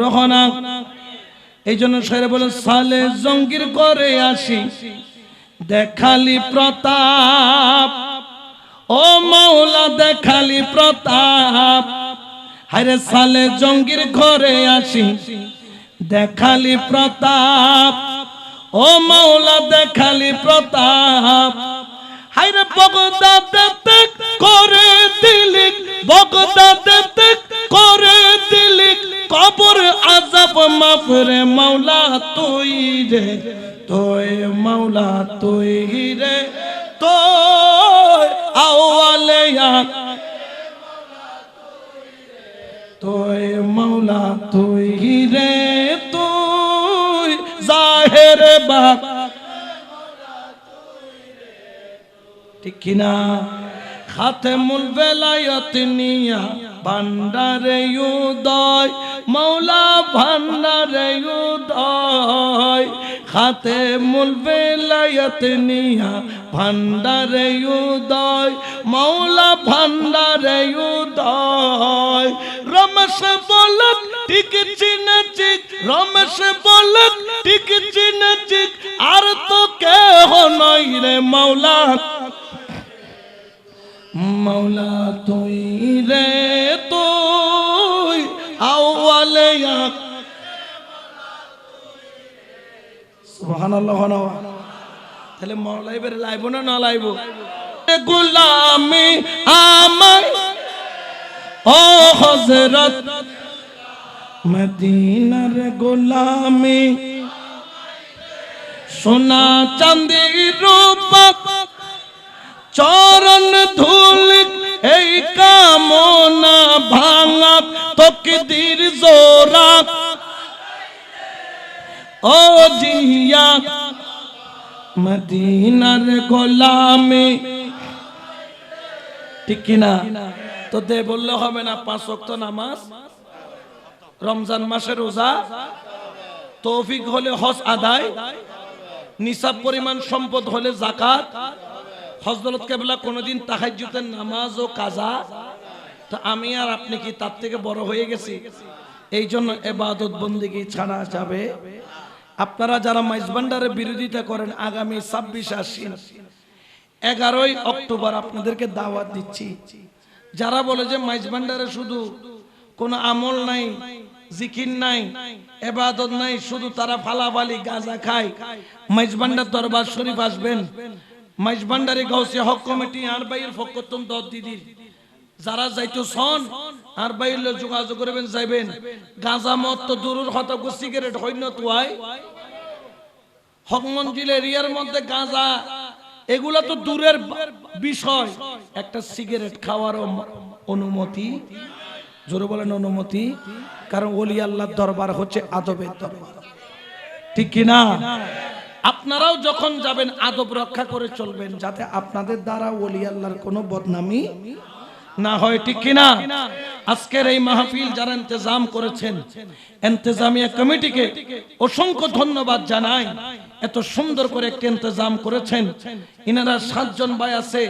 রহনা। এই জন্য বলে সালে জঙ্গির করে আসি, দেখালি প্রতাপ। ও মাওলা, দেখালি প্রতাপ। হায়রে সালে জঙ্গির ঘরে আসি, দেখালি প্রতাপ। ও মাওলা, দেখালি প্রতাপ। হায়রে বগদাদেতে করে দিলি, বগদাদেতে মাফরে মাওলা তুই রে তোয় মাওলা তুই রে তোয় আওয়ালেয়া তোয় মাওলা তুই রে, তুই জাহের বাপ। ঠিক কিনা? খাতে মুল বেলায়ত নিয়া ভান্ডারে উদয়। মৌলা ভান্ডারে উদয়, খাতে মুল বেলায়ত নিয়া ভান্ডারে উদয়, মৌলা ভান্ডারে উদয়। রমেশ বলক, ঠিক চিনেছি রমেশ বলক, ঠিক চিনেছি আর তো কেহ নই রে মৌলা। মৌলা তুই রে তাহলে লাইব না না লাইব? গুলামি আমার ও হযরত মদিনার গোলামি। সোনা চাঁদি রূপা চরণ ধুল, এই কামনা ভাঙা, তকদির জোরা ও জিয়া, মদিনার গোলামে। ঠিক কিনা? তো দে বললে হবে না, পাঁচ ওয়াক্ত নামাজ। রমজান মাসের রোজা। তৌফিক হলে হজ আদায়। নিসাব পরিমাণ সম্পদ হলে জাকাত হজরত কেবলা কোনোদিন তাহাজ্জুতের নামাজ ও কাজা। তো আমি আর আপনি কি তার থেকে বড় হয়ে গেছি? এই জন্য এবাদত বন্দিগি ছাড়া যাবে। আপনারা যারা মাইজবান্ডারের বিরোধিতা করেন, আগামী ছাব্বিশ আশ্বিন, এগারোই অক্টোবর আপনাদেরকে দাওয়াত দিচ্ছি। যারা বলে যে মাইজবান্ডারে শুধু কোনো আমল নাই, জিকির নাই, এবাদত নাই, শুধু তারা ফালাফালি, গাঁজা খায়, মাইজবান্ডার দরবার শরীফ আসবেন। মাইজবান্ডারি গাউসে হক কমিটি আর বাইয়ের ফকতন দত দিদির, যারা যাইতো সন আর বাইরে যোগাযোগ করবেন, যাইবেন। গাঁজা মদ তো দূরের হতা সিগারেট হইন তুয়াই হক মঞ্জিল এরিয়ার মধ্যে গাঁজা, এগুলা তো দূরের বিষয়। একটা সিগারেট খাওয়ার অনুমতি, জোরে বলেন অনুমতি, কারণ ওলি আল্লাহর দরবার হচ্ছে আদবের দরবার। ঠিক কিনা আপনারাও যখন যাবেন, আদব রক্ষা করে চলবেন, যাতে আপনাদের দ্বারা ওলি আল্লাহর কোনো বদনামি না হয়। ঠিক কিনা আজকের এই মাহফিল যারা ইন্তজাম করেছেন, ইন্তজামিয়া কমিটিকে অসংখ্য ধন্যবাদ জানাই। এত সুন্দর করে একটা ইন্তজাম করেছেন। ইনারা সাতজন ভাই আছে।